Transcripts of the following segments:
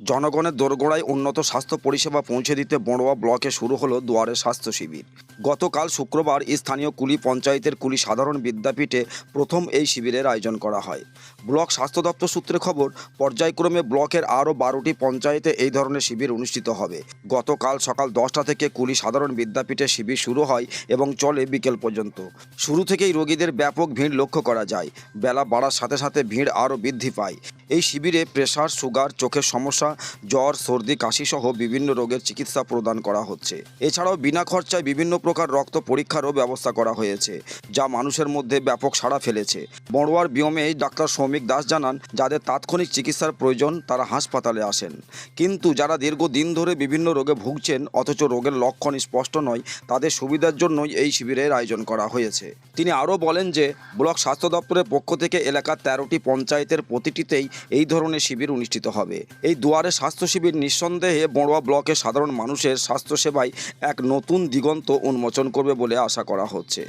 জনগণের দোরগোড়ায় উন্নত স্বাস্থ্য পরিষেবা পৌঁছে দিতে বড়োয়া ব্লকে শুরু হলো দুয়ারে স্বাস্থ্য শিবির। গতকাল শুক্রবার স্থানীয় কুলি পঞ্চায়েতের কুলি সাধারণ বিদ্যাপীঠে প্রথম এই শিবিরের আয়োজন করা হয়। ব্লক স্বাস্থ্য দপ্তর সূত্রে খবর, পর্যায়ক্রমে ব্লকের আরও বারোটি পঞ্চায়েতে এই ধরনের শিবির অনুষ্ঠিত হবে। গতকাল সকাল দশটা থেকে কুলি সাধারণ বিদ্যাপীঠে শিবির শুরু হয় এবং চলে বিকেল পর্যন্ত। শুরু থেকেই রোগীদের ব্যাপক ভিড় লক্ষ্য করা যায়। বেলা বাড়ার সাথে সাথে ভিড় আরও বৃদ্ধি পায়। এই শিবিরে প্রেশার, সুগার, চোখের সমস্যা জ্বর, সর্দি কাশি সহ বিভিন্ন রোগের চিকিৎসা প্রদান করা হচ্ছে। এছাড়াও বিনা খরচায় বিভিন্ন প্রকার রক্ত পরীক্ষারও ব্যবস্থা করা হয়েছে, যা মানুষের মধ্যে ব্যাপক সাড়া ফেলেছে। বড়োয়ার বিয়মে ডাক্তার সৌমিক দাস জানান, যাদের তাৎক্ষণিক চিকিৎসার প্রয়োজন, তারা হাসপাতালে আসেন। কিন্তু যারা দীর্ঘদিন ধরে বিভিন্ন রোগে ভুগছেন, অথচ রোগের লক্ষণ স্পষ্ট নয়, তাদের সুবিধার জন্যই এই শিবিরের আয়োজন করা হয়েছে। তিনি আরও বলেন যে, ব্লক স্বাস্থ্য দপ্তরের পক্ষ থেকে এলাকার তেরোটি পঞ্চায়েতের প্রতিটিতেই এই ধরনের শিবির অনুষ্ঠিত হবে। এই দুয়ারে স্বাস্থ্য শিবির নিঃসন্দেহে বড়ুয়া ব্লকের সাধারণ মানুষের স্বাস্থ্যসেবায় এক নতুন দিগন্ত উন্মোচন করবে বলে আশা করা হচ্ছে।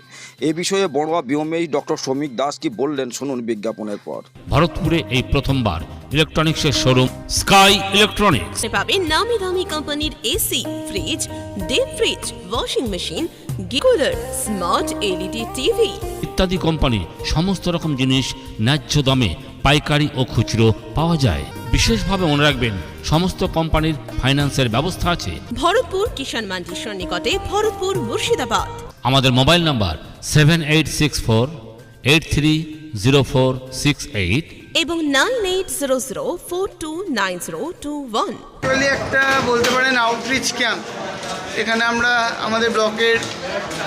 এ বিষয়ে বড়ুয়া বিওমেই ডক্টর শ্রমিক দাস কি বললেন শুনুন বিজ্ঞাপনের পর। ভারতপুরে এই প্রথমবার ইলেকট্রনিক্সের শোরুম স্কাই ইলেকট্রনিক্স। পাবেন নামি দামি কোম্পানির AC fridge deep fridge washing machine গিকুলার smart LED TV ইত্যাদি কোম্পানি সমস্ত রকম জিনিস ন্যায্য দামে পাইকারি ও খুচরো পাওয়া যায়। বিশেষভাবে মনে রাখবেন সমস্ত কোম্পানির ফাইন্যান্সের ব্যবস্থা আছে। ভরতপুর কিষাণ মান্ডির সন্নিকটে ভরতপুর মুর্শিদাবাদ। আমাদের mobile number seven eight six four eight three zero four six eight এবং nine eight zero zero four two nine zero two one একটা বলতে পারেন আউটরিচ ক্যাম্প এখানে আমরা আমাদের ব্লকের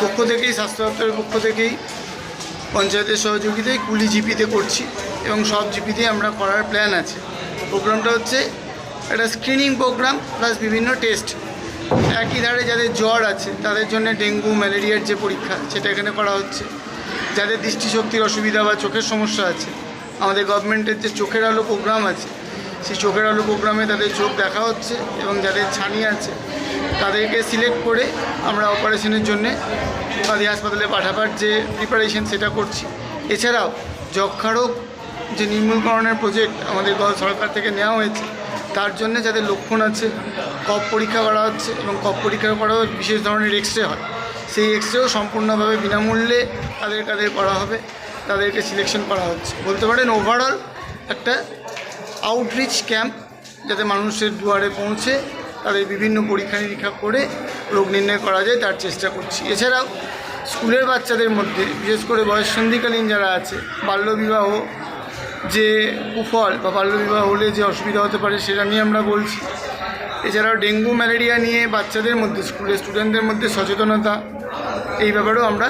পক্ষ থেকেই স্বাস্থ্য দপ্তরের পক্ষ থেকেই পঞ্চায়েতের সহযোগিতায় কুলি জিপিতে করছি। এবং সব জিপিতেই আমরা করার প্ল্যান আছে। প্রোগ্রামটা হচ্ছে একটা স্ক্রিনিং প্রোগ্রাম প্লাস বিভিন্ন টেস্ট একই ধারে যাদের জ্বর আছে, তাদের জন্য ডেঙ্গু, ম্যালেরিয়ার যে পরীক্ষা, সেটা এখানে করা হচ্ছে। যাদের দৃষ্টিশক্তির অসুবিধা বা চোখের সমস্যা আছে, আমাদের গভর্নমেন্টের যে চোখের আলো প্রোগ্রাম আছে, সেই চোখের আলো প্রোগ্রামে তাদের চোখ দেখা হচ্ছে এবং যাদের ছানি আছে, তাদেরকে সিলেক্ট করে আমরা অপারেশনের জন্যে কাঁদি হাসপাতালে পাঠাবার যে প্রিপারেশন সেটা করছি। এছাড়াও যক্ষারোগ যে নির্মূলকরণের প্রজেক্ট আমাদের সরকার থেকে নেওয়া হয়েছে, তার জন্য যাদের লক্ষণ আছে কফ পরীক্ষা করা হচ্ছে এবং কফ পরীক্ষা করাও বিশেষ ধরনের এক্স রে হয়। সেই এক্স রেও সম্পূর্ণভাবে বিনামূল্যে তাদের কাদের করা হবে, তাদেরকে সিলেকশন করা হচ্ছে। বলতে পারেন ওভারঅল একটা আউটরিচ ক্যাম্প যাতে মানুষের দুয়ারে পৌঁছে, তাদের বিভিন্ন পরীক্ষা নিরীক্ষা করে রোগ নির্ণয় করা যায়, তার চেষ্টা করছি। এছাড়াও, স্কুলের বাচ্চাদের মধ্যে, বিশেষ করে বয়ঃসন্ধিকালীন যারা আছে, বাল্যবিবাহ যে কুফল বা বাল্যবিবাহ হলে যে অসুবিধা হতে পারে সেটা নিয়ে আমরা বলছি। এছাড়াও ডেঙ্গু ম্যালেরিয়া নিয়ে বাচ্চাদের মধ্যে স্কুলের স্টুডেন্টদের মধ্যে সচেতনতা এই ব্যাপারেও আমরা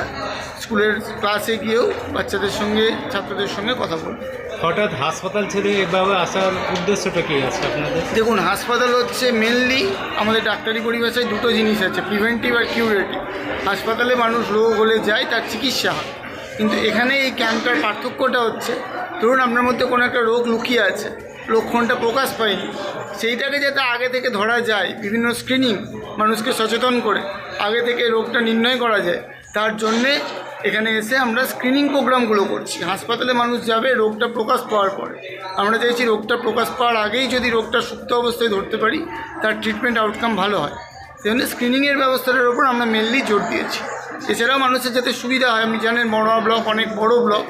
স্কুলের ক্লাসে গিয়েও বাচ্চাদের সঙ্গে ছাত্রদের সঙ্গে কথা বলব। হঠাৎ হাসপাতাল ছেড়ে এভাবে আসার উদ্দেশ্যটা কি আছে আপনাদের? দেখুন হাসপাতাল হচ্ছে মেনলি আমাদের ডাক্তারি পরিভাষায় দুটো জিনিস আছে প্রিভেন্টিভ আর কিউরেটিভ হাসপাতালে মানুষ রোগ হলে যায় তার চিকিৎসা হয়। কিন্তু এখানে এই ক্যাম্পটার পার্থক্যটা হচ্ছে, ধরুন আপনার মধ্যে কোনো একটা রোগ লুকিয়ে আছে লক্ষণটা প্রকাশ পায়নি, সেইটাকে যাতে আগে থেকে ধরা যায়, বিভিন্ন স্ক্রিনিং মানুষকে সচেতন করে, আগে থেকে রোগটা নির্ণয় করা যায়, তার জন্যে এখানে এসে আমরা স্ক্রিনিং প্রোগ্রামগুলো করছি। হাসপাতালে মানুষ যাবে, রোগটা প্রকাশ পাওয়ার পরে। আমরা চাইছি রোগটা প্রকাশ পাওয়ার আগেই যদি রোগটা সুপ্ত অবস্থায় ধরতে পারি, তার ট্রিটমেন্ট আউটকাম ভালো হয়। সেজন্য স্ক্রিনিংয়ের ব্যবস্থাটার ওপর আমরা মেনলি জোর দিয়েছি। এছাড়াও মানুষের যাতে সুবিধা হয়, আপনি জানেন মরোয়া ব্লক অনেক বড় ব্লক,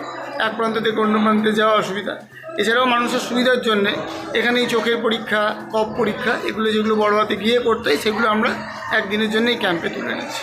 এক প্রান্ত থেকে অন্য প্রান্তে যাওয়া অসুবিধা। এছাড়াও মানুষের সুবিধার জন্যে এখানেই চোখের পরীক্ষা কপ পরীক্ষা, এগুলো যেগুলো বড়োয়াতে গিয়ে করতে হয়, সেগুলো আমরা একদিনের জন্যেই ক্যাম্পে তুলে এনেছি